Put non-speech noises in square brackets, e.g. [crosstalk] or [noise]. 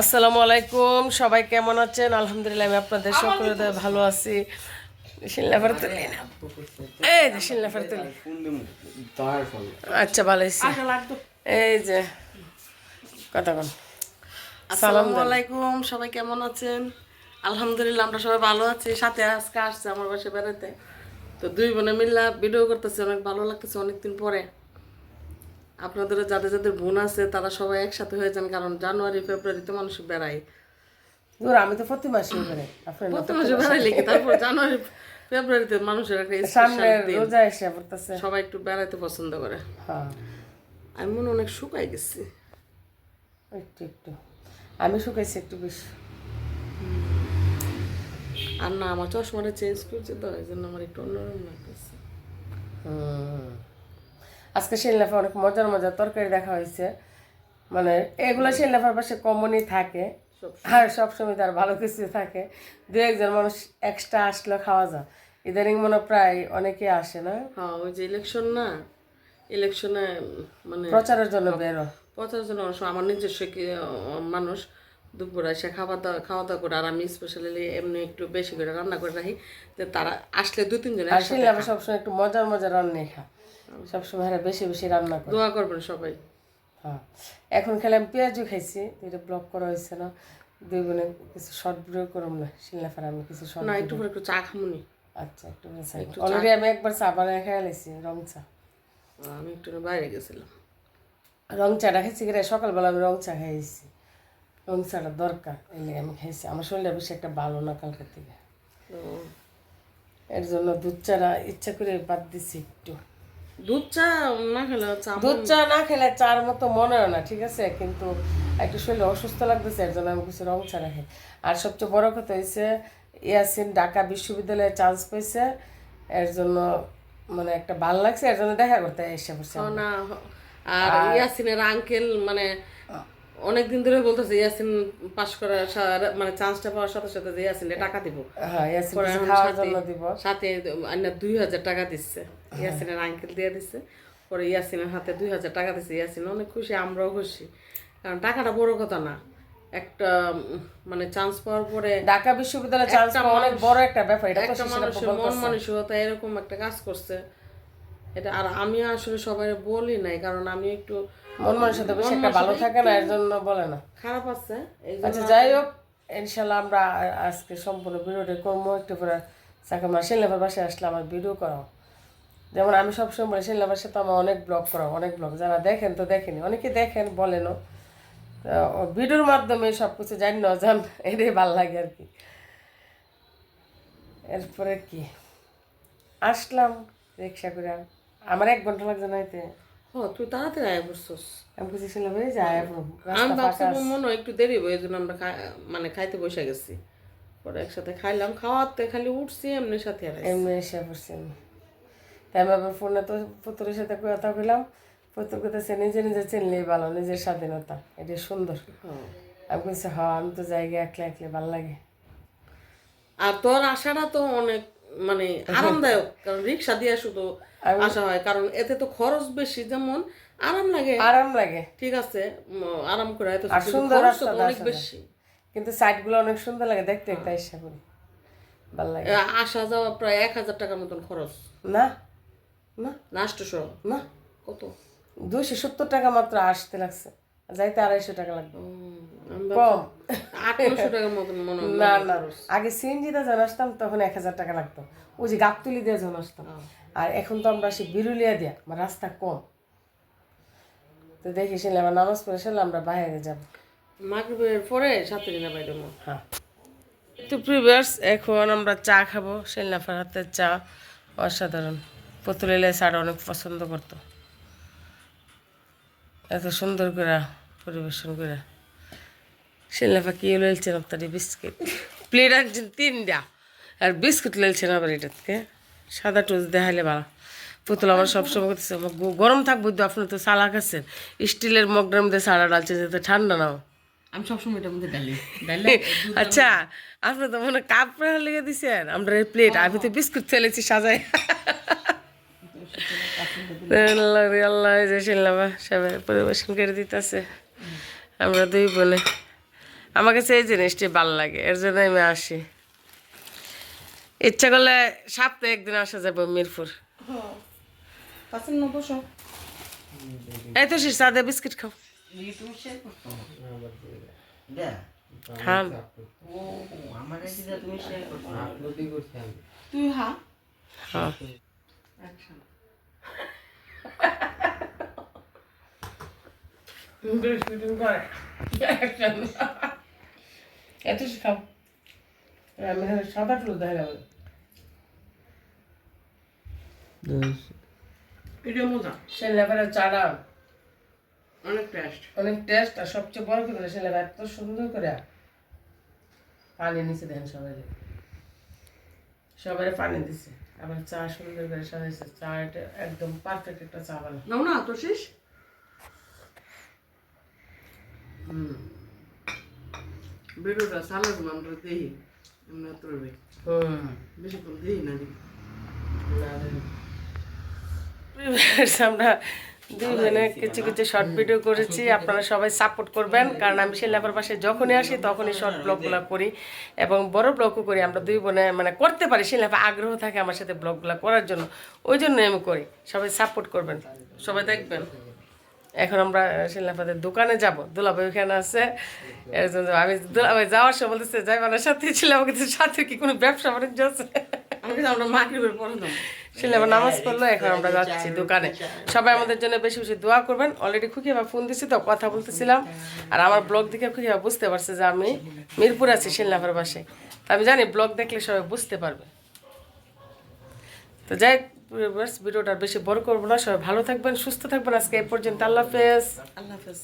আসসালামু আলাইকুম সবাই কেমন আছেন? আলহামদুলিল্লাহ আমি আপনাদের সকলে ভালো আছি। শিলনাফার তুলি না। এই যে শিলনাফার তুলি আচ্ছা ভালো হয়েছে এই যে কথা বল। আসসালামু আলাইকুম সবাই কেমন আছেন? আলহামদুলিল্লাহ আমরা সবাই ভালো আছি। সাথে আজকে আসছে আমার বাসায় বেড়াতে। তো দুই বোনে মিল্লা ভিডিও করতেছে অনেক ভালো লাগতেছে অনেকদিন পরে। আপনাদের যাদের যাদের বোন আছে তারা সবাই একসাথে হয়ে যান কারণ জানুয়ারি ফেব্রুয়ারিতে মানুষ বেড়ায়। দূর আমি তো প্রতি মাসে বেড়াই। আপনার প্রতি মাসে বেড়াই লেগে তারপর জানুয়ারি ফেব্রুয়ারিতে মানুষের একটা সামনে রোজা এসে পড়তেছে। সবাই একটু বেড়াইতে পছন্দ করে। হ্যাঁ। আমি মনে অনেক শুকাই গেছি। একটু একটু। আমি শুকাইছি একটু বেশি। আর না আমার চশমাটা চেঞ্জ করছে তো এই জন্য আমার একটু অন্যরকম লাগতেছে। হুম। আজকে শিলনাফা অনেক মজার মজার তরকারি দেখা হয়েছে। মানে এগুলো শিলনাফার পাশে কমনই থাকে। আর সবসময় তার ভালো কিছু থাকে। দু একজন মানুষ এক্সট্রা আসলে খাওয়া যায়। ইদানিং মনে প্রায় অনেকে আসে না। হ্যাঁ ওই যে ইলেকশন না ইলেকশনে মানে প্রচারের জন্য বেরো। পঞ্চাশ জন মানুষ আমার নিজস্ব মানুষ দুপুরে এসে খাওয়া দাওয়া খাওয়া দাওয়া করে আর আমি স্পেশালি এমনি একটু বেশি করে রান্না করে রাখি যে তারা আসলে দু তিনজন আর শিলনাফা সবসময় একটু মজার মজার রান্না খা সবসময় হ্যাঁ বেশি বেশি রান্না করে। দোয়া করবেন সবাই। হ্যাঁ। এখন খেলে আমি পেঁয়াজও খাইছি এটা ব্লক করা হয়েছে না। দুই বোনে কিছু শর্ট ভিডিও করলাম না শিলনাফার আমি কিছু শর্ট না একটু করে একটু চা খামুনি। আচ্ছা একটু অলরেডি আমি একবার চা বানায় খেয়ে লেছি রং চা। আমি একটু বাইরে গেছিলাম। রং চাটা করে সকালবেলা আমি রং চা খাইছি। চাটা দরকার। এই লেগে আমি খাইছি। আমার শরীরটা বেশি একটা ভালো না কালকের থেকে তো এর জন্য দুধ চাটা ইচ্ছা করে বাদ দিছি একটু। দুধ চা না খেলে দুধ চা না খেলে চার মতো মনে হয় না ঠিক আছে? কিন্তু একটু শরীরে অসুস্থ লাগতেছে এর জন্য আমি কিছু রং চা রাখি আর সবচেয়ে বড় কথা হয়েছে ইয়াসিন ঢাকা বিশ্ববিদ্যালয়ে চান্স পেয়েছে এর জন্য মানে একটা ভালো লাগছে এর জন্য দেখা করতে এসে পড়ছে না আর ইয়াসিনের আঙ্কেল মানে অনেক দিন ধরে বলতেছে ইয়াসিন পাশ করার মানে চান্সটা পাওয়ার সাথে সাথে যে ইয়াসিনে টাকা দিব। হ্যাঁ সাথে দুই হাজার টাকা দিচ্ছে। ইয়াসিনের আঙ্কেল দিয়ে দিচ্ছে পরে ইয়াসিনের হাতে দুই হাজার টাকা দিচ্ছে ইয়াসিন অনেক খুশি আমরাও খুশি। কারণ টাকাটা বড় কথা না। একটা মানে চান্স পাওয়ার পরে ঢাকা বিশ্ববিদ্যালয়ে চান্স অনেক বড় একটা ব্যাপার এটা একটা মানুষের মন মানসিকতা এরকম একটা কাজ করছে। এটা আর আমি আসলে সবাই বলি নাই কারণ আমি একটু সাথে বেশি একটা ভালো থাকে না এর জন্য বলে না। খারাপ আছে আচ্ছা যাই হোক ইনশাল্লাহ আমরা আজকে সম্পূর্ণ ভিডিওটা করব একটু পরে চাকা মার শিল্লাবার বাসে আসলে আমার ভিডিও করাও। যেমন আমি সবসময় বলি শিল্লাবার সাথে আমার অনেক ব্লগ করাও অনেক ব্লগ যারা দেখেন তো দেখেনি অনেকে দেখেন বলেনও। ভিডিওর মাধ্যমে সব কিছু জানি না জান এটাই ভালো লাগে আর কি। এরপরে কি? আসলাম রিক্সা করে। আমার এক ঘণ্টা লাগছে নাইতে। ও তুই তাড়াতাড়ি আয় বসছস। আমি কিছু ছিলাম এই যায় আমি ভাবছি মনে হয় একটু দেরি হবে এই জন্য আমরা মানে খাইতে বসে গেছি। পরে একসাথে খাইলাম খাওয়াতে খালি উঠছি এমনি সাথে আর এমনি এসে পড়ছি আমি। তাই আমি আবার ফোনে তো পুতুরের সাথে কথা বললাম পুতুর কথা নিজে নিজে চিনলেই ভালো নিজের স্বাধীনতা এটা সুন্দর। আমি বলছি হ্যাঁ আমি তো জায়গায় একলা একলা ভালো লাগে। আর তোর আশাটা তো অনেক মানে [laughs] আরামদায়ক কারণ রিক্সা দিয়ে শুধু আসা হয়। কারণ এতে তো খরচ বেশি যেমন আরাম লাগে। আরাম লাগে। ঠিক আছে আরাম করে এত সুন্দর অনেক বেশি। কিন্তু সাইডগুলো অনেক সুন্দর লাগে দেখতে একটা ইচ্ছা করি। ভালো লাগে। আসা যাওয়া প্রায় এক হাজার টাকার মতন খরচ। না। না। সহ। না। কত? দুইশো সত্তর টাকা মাত্র আসতে লাগছে। যাইতে আড়াইশো টাকা লাগবে। কম। আট নশো টাকার মতন মনে না না আগে সিএনজিতে যখন আসতাম তখন এক হাজার টাকা লাগতো। ওই যে গাবতুলি দিয়ে যখন আসতাম। আর এখন তো আমরা সে বিরুলিয়া দিয়া আমার রাস্তা কম। তো দেখি শুনলে আমার নামাজ পড়ে শুনলে আমরা বাইরে যাব। মাগরিবের পরে সাথে দিনে বাইরে হ্যাঁ। তো প্রিভিয়ার্স এখন আমরা চা খাব শিলনাফার হাতের চা অসাধারণ। পুতুলিলে চাটা অনেক পছন্দ করতো। এত সুন্দর করে পরিবেশন করে। শিলনাফা কি লইছেন আপনার বিস্কিট। প্লেট আনছেন তিনটা। আর বিস্কুট লইছেন আবার এটা থেকে সাদা টুচ দেখাইলে ভালো। পুতুল আমার সবসময় করতেছে গরম থাকব তো আপনি তো সালা খাচ্ছেন স্টিলের মগটার মধ্যে সারা ডালছেন যাতে ঠান্ডা নাও। আমি সবসময় এটার মধ্যে ডালি। ডালি আচ্ছা আপনি তো মনে কাপ লেগে দিছেন। আমরা প্লেট আমি তো বিস্কুট ফেলেছি সাজাই। আল্লাহ আল্লাহ যে শিলনামা সবাই পরিবেশন করে দিতেছে। আমরা দুই বোনে আমার কাছে এই জিনিসটি ভালো লাগে, এর জন্য আমি আসি। ইচ্ছা করলে সপ্তাহে একদিন আসা যাবে মিরপুর। এই তো সে সাদা বিস্কিট খাও। হ্যাঁ। তুই হ্যাঁ এত খাও আমি সাদা টুল দেখা যাবে। এটা মজা। সে লেবারের চারা। অনেক টেস্ট অনেক টেস্ট আর সবচেয়ে বড় কথা সে লেবার এত সুন্দর করে পানি নিচে দেন সবাই সবাই পানি দিছে। আবার চা সুন্দর করে সাজাইছে চা একদম পারফেক্ট একটা চা বানা নাও না তো শেষ? ভিডিওটা চালাবো আমরা দেখি আমরা তোরবে বেশিক্ষণ দেখি না আমরা দুই বোনে কিছু কিছু শর্ট ভিডিও করেছি আপনারা সবাই সাপোর্ট করবেন কারণ আমি সেই লেবার পাশে যখনই আসি তখনই শর্ট ব্লগগুলো করি এবং বড় ব্লগও করি। আমরা দুই বোনে মানে করতে পারি সেই লেবার আগ্রহ থাকে আমার সাথে ব্লগগুলো করার জন্য। ওই জন্যই আমি করি। সবাই সাপোর্ট করবেন। সবাই দেখবেন। এখন আমরা শিল্লাপাদের দোকানে যাব। দুলাভাই ওখানে আছে। আমি দুলাভাই যাওয়ার সময় বলতেছে যাই মানে সাথে ছিলাম কিন্তু সাথে কি কোনো ব্যবসা বাণিজ্য আছে? আমরা পড়ে দাম শিল্লাপা নামাজ পড়ল এখন আমরা যাচ্ছি দোকানে। সবাই আমাদের জন্য বেশি বেশি দোয়া করবেন। অলরেডি খুকি আবার ফোন দিছি তো কথা বলতেছিলাম। আর আমার ব্লগ দেখে খুকি আবার বুঝতে পারছে যে আমি মিরপুর আছি শিল্লাপার বাসে। তা আমি জানি ব্লগ দেখলে সবাই বুঝতে পারবে। তো যাই ভিডিওটা বেশি বড় করব না। সবাই ভালো থাকবেন, সুস্থ থাকবেন। আজকে এ পর্যন্ত। আল্লাহ হাফেজ। আল্লাহ হাফেজ।